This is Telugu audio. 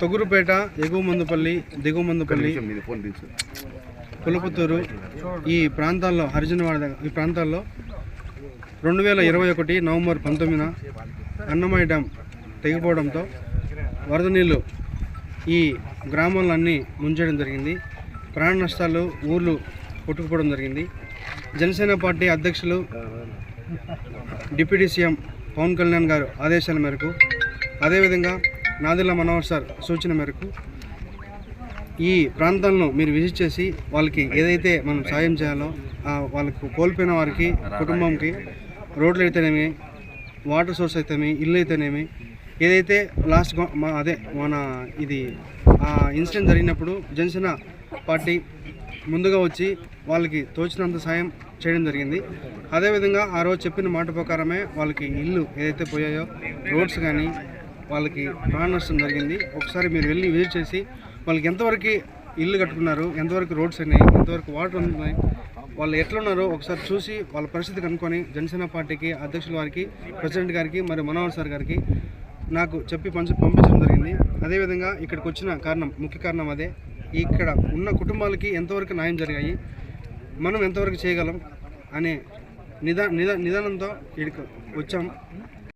తొగురుపేట ఎగువ మందుపల్లి దిగువ మందుపల్లి పులపుత్తూరు ఈ ప్రాంతాల్లో హరిజనవాడ ఈ ప్రాంతాల్లో రెండు వేల ఇరవై ఒకటి నవంబర్ పంతొమ్మిదిన అన్నమయ్య డ్యామ్ తెగిపోవడంతో వరద నీళ్ళు ఈ గ్రామాలన్నీ ముంచేయడం జరిగింది. ప్రాణ నష్టాలు ఊర్లు కొట్టుకుపోవడం జరిగింది. జనసేన పార్టీ అధ్యక్షులు డిప్యూటీ సీఎం పవన్ కళ్యాణ్ గారు ఆదేశాల మేరకు అదేవిధంగా నాదిల్ల మనోహర్ సార్ సూచన మేరకు ఈ ప్రాంతాలను మీరు విజిట్ చేసి వాళ్ళకి ఏదైతే మనం సాయం చేయాలో వాళ్ళకు కోల్పోయిన వారికి కుటుంబంకి రోడ్లు అయితేనేమి వాటర్ సోర్స్ అయితేనేమి ఇల్లు అయితేనేమి ఏదైతే లాస్ట్ మా అదే మన ఇది ఆ ఇన్సిడెంట్ జరిగినప్పుడు జనసేన పార్టీ ముందుగా వచ్చి వాళ్ళకి తోచినంత సాయం చేయడం జరిగింది. అదేవిధంగా ఆ రోజు చెప్పిన మాట ప్రకారమే వాళ్ళకి ఇల్లు ఏదైతే పోయాయో రోడ్స్ కానీ వాళ్ళకి ప్రాణ నష్టం జరిగింది. ఒకసారి మీరు వెళ్ళి విజిట్ చేసి వాళ్ళకి ఎంతవరకు ఇల్లు కట్టుకున్నారు ఎంతవరకు రోడ్స్ అయినాయి ఎంతవరకు వాటర్ ఉన్నాయి వాళ్ళు ఎట్లున్నారో ఒకసారి చూసి వాళ్ళ పరిస్థితి కనుక్కొని జనసేన పార్టీకి అధ్యక్షుల వారికి ప్రెసిడెంట్ గారికి మరియు మనోహర్ సార్ గారికి నాకు చెప్పి పంచ పంపించడం జరిగింది. అదేవిధంగా ఇక్కడికి వచ్చిన కారణం ముఖ్య కారణం అదే. ఇక్కడ ఉన్న కుటుంబాలకి ఎంతవరకు న్యాయం జరిగాయి మనం ఎంతవరకు చేయగలం అనే నిదా నిదా నిదానంతో ఇక్కడికి వచ్చాం.